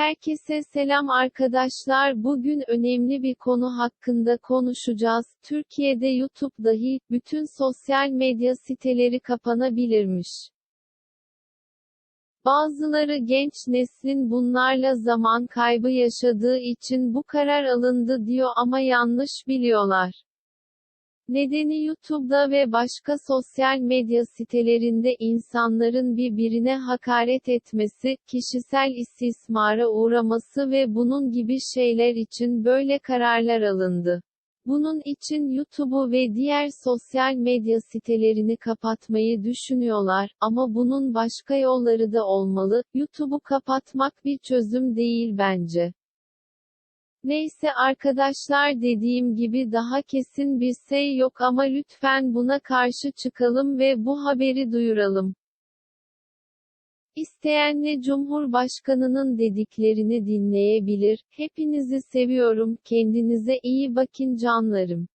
Herkese selam arkadaşlar. Bugün önemli bir konu hakkında konuşacağız. Türkiye'de YouTube dahil bütün sosyal medya siteleri kapanabilirmiş. Bazıları genç neslin bunlarla zaman kaybı yaşadığı için bu karar alındı diyor ama yanlış biliyorlar. Nedeni YouTube'da ve başka sosyal medya sitelerinde insanların birbirine hakaret etmesi, kişisel istismara uğraması ve bunun gibi şeyler için böyle kararlar alındı. Bunun için YouTube'u ve diğer sosyal medya sitelerini kapatmayı düşünüyorlar ama bunun başka yolları da olmalı. YouTube'u kapatmak bir çözüm değil bence. Neyse arkadaşlar dediğim gibi daha kesin bir şey yok ama lütfen buna karşı çıkalım ve bu haberi duyuralım. İsteyenle Cumhurbaşkanının dediklerini dinleyebilir. Hepinizi seviyorum. Kendinize iyi bakın canlarım.